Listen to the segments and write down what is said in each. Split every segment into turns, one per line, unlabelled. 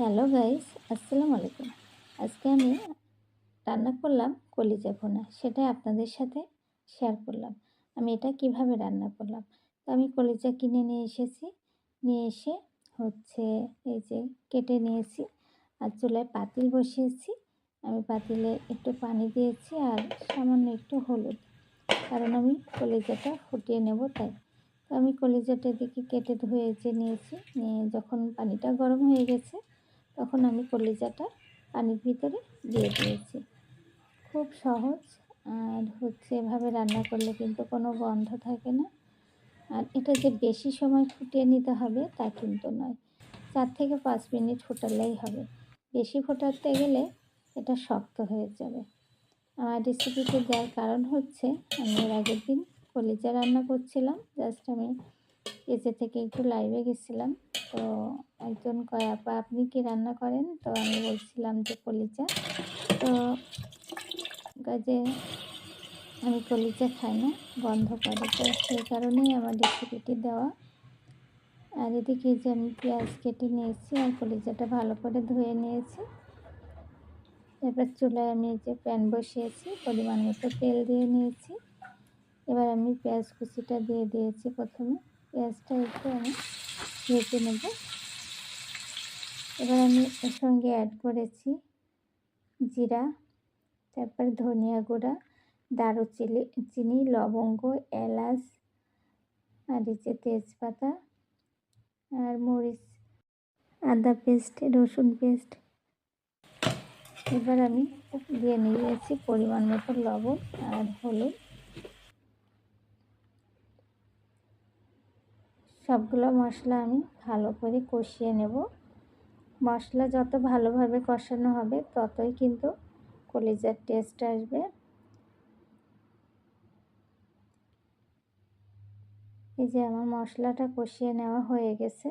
Hello guys, আসসালামু আলাইকুম। আজকে আমি রান্না করলাম কলিজা ভুনা, সেটাই আপনাদের সাথে শেয়ার করলাম। আমি এটা কীভাবে রান্না করলাম? তো আমি কলিজা কিনে নিয়ে এসেছি, নিয়ে এসে হচ্ছে এই যে কেটে নিয়েছি, আর চুলায় পাতিল বসিয়েছি। আমি পাতিলে একটু পানি দিয়েছি আর সামান্য একটু হলুদ, কারণ আমি কলিজাটা ফুটিয়ে নেব তাই। তো আমি কলিজাটা দিকে কেটে ধুয়ে যে নিয়েছি, নিয়ে যখন পানিটা গরম হয়ে গেছে তখন আমি কলিজাটা পানির ভিতরে দিয়ে দিয়েছি। খুব সহজ, আর হচ্ছে এভাবে রান্না করলে কিন্তু কোনো গন্ধ থাকে না। আর এটা যে বেশি সময় ফুটিয়ে নিতে হবে তা কিন্তু নয়। চার থেকে পাঁচ মিনিট ফোটালেই হবে। বেশি ফোটাতে গেলে এটা শক্ত হয়ে যাবে। আমার রেসিপিতে দেওয়ার কারণ হচ্ছে, আমি এর আগের দিন কলিজা রান্না করছিলাম। জাস্ট আমি এসে থেকে একটু লাইভে গেছিলাম। তো একজন কয়, আপা, আপনি কি রান্না করেন? তো আমি বলছিলাম যে, কলিজা। তো কাজে আমি কলিজা খাই না বন্ধ করে। তো সেই কারণেই আমার রেসিপিটি দেওয়া। আর এদিকে যে আমি পেঁয়াজ কেটে নিয়েছি আর কলিজাটা ভালো করে ধুয়ে নিয়েছি। এবার চুলায় আমি যে প্যান বসিয়েছি, পরিমাণ মতো তেল দিয়ে নিয়েছি। এবার আমি পেঁয়াজ কুচিটা দিয়ে দিয়েছি প্রথমে। পেঁয়াজটা একটু আমি ভেজে নেব। এবার আমি এর সঙ্গে অ্যাড করেছি জিরা, তারপর ধনিয়া গুঁড়া, দারুচিনি, চিনি, লবঙ্গ, এলাচ, আর হচ্ছে তেজপাতা, আর মরিচ, আদা পেস্ট রসুন পেস্ট এবার আমি দিয়ে নিয়েছি পরিমাণ মতো লবণ আর হলুদ। সবগুলো মশলা আমি ভালো করে কষিয়ে নেব। মশলা যত ভালোভাবে কষানো হবে, ততই কিন্তু কলিজার টেস্ট আসবে। এই যে আমার মশলাটা কষিয়ে নেওয়া হয়ে গেছে,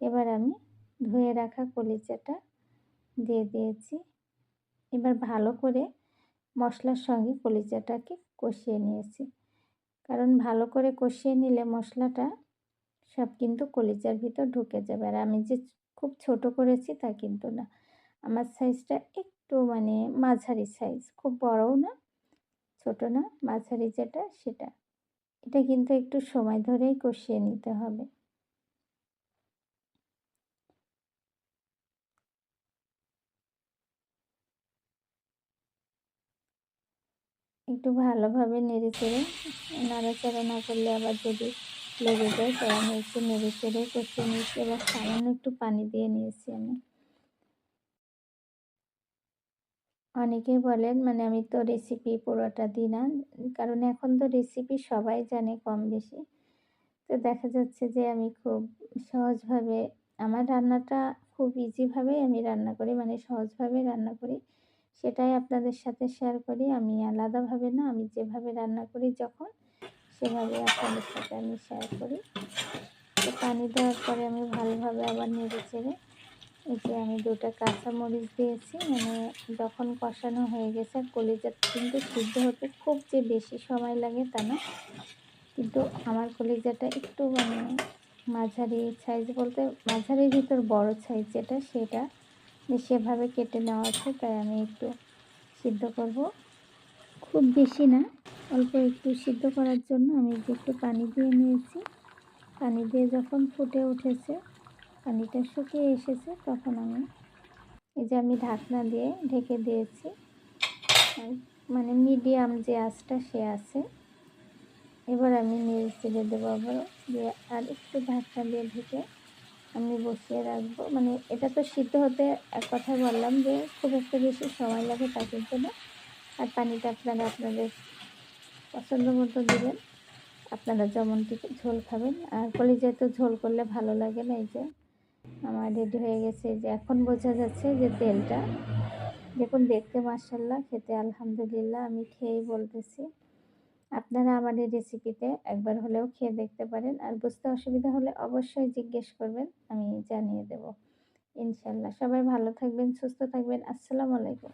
এবার আমি ধুয়ে রাখা কলিজাটা দিয়ে দিয়েছি। এবার ভালো করে মশলার সঙ্গে কলিজাটাকে কষিয়ে নিয়েছি। কারণ ভালো করে কষিয়ে নিলে মশলাটা সব কিন্তু কলিজার ভিতর ঢুকে যাবে। আর আমি যে খুব ছোট করেছি তা কিন্তু না। আমার সাইজটা একটু মানে মাঝারি সাইজ খুব বড়ও না, ছোট না, মাঝারি যেটা সেটা। এটা কিন্তু একটু সময় ধরেই কষিয়ে নিতে হবে। একটু ভালোভাবে নেড়ে চেড়ে, নাড়াচাড়া না করলে আবার যদি লেগে যায় তাই নেড়ে চেড়ে কষিয়ে নিয়েছি এবার সামান্য একটু পানি দিয়ে নিয়েছি আমি। অনেকেই বলেন মানে আমি তো রেসিপি পুরোটা দিই না। কারণ এখন তো রেসিপি সবাই জানে কম বেশি। তো দেখা যাচ্ছে যে আমি খুব সহজভাবে আমার রান্নাটা খুব ইজিভাবেই আমি রান্না করি মানে সহজভাবে রান্না করি। সেটাই আপনাদের সাথে শেয়ার করি। আমি আলাদাভাবে না, আমি যেভাবে রান্না করি যখন সেভাবে আপনাদের সাথে আমি শেয়ার করি। তো পানি দেওয়ার পরে আমি ভালোভাবে আবার নেড়ে চেড়ে এই যে আমি দুটা কাঁচামরিচ দিয়েছি। মানে যখন কষানো হয়ে গেছে কলিজা কিন্তু সিদ্ধ হতে খুব যে বেশি সময় লাগে তা না। কিন্তু আমার কলিজাটা একটু মানে মাঝারি সাইজ বলতে মাঝারির ভিতর বড় সাইজ যেটা, সেটা, সেভাবে কেটে নেওয়া আছে। তাই আমি একটু সিদ্ধ করব। খুব বেশি না, অল্প একটু সিদ্ধ করার জন্য আমি একটু পানি দিয়ে নিয়েছি। পানি দিয়ে যখন ফুটে উঠেছে, পানিটা শুকিয়ে এসেছে, তখন আমি এই যে আমি ঢাকনা দিয়ে ঢেকে দিয়েছি। মানে মিডিয়াম যে আঁচটা সে আছে, এবার আমি নেড়ে চেড়ে দেবো আবার দিয়ে আর একটু ঢাকনা দিয়ে ঢেকে আমি বসিয়ে রাখব। মানে এটা তো সিদ্ধ হতে এক কথায় বললাম যে খুব একটা বেশি সময় লাগে তা কিন্তু না। আর পানিটা আপনারা আপনাদের পছন্দ মতো দেবেন। আপনারা যেমনটি ঝোল খাবেন। আর কলিজায় তো ঝোল করলে ভালো লাগে না এই যে। আমার রেডি হয়ে গেছে যে। এখন বোঝা যাচ্ছে যে তেলটা। দেখুন, দেখতে মার্শাল্লাহ খেতে আলহামদুলিল্লাহ, আমি খেয়েই বলতেছি। আপনারা আমাদের রেসিপিতে একবার হলেও খেয়ে দেখতে পারেন। আর বুঝতে অসুবিধা হলে অবশ্যই জিজ্ঞেস করবেন, আমি জানিয়ে দেব। ইনশাল্লাহ সবাই ভালো থাকবেন, সুস্থ থাকবেন। আসসালামু আলাইকুম।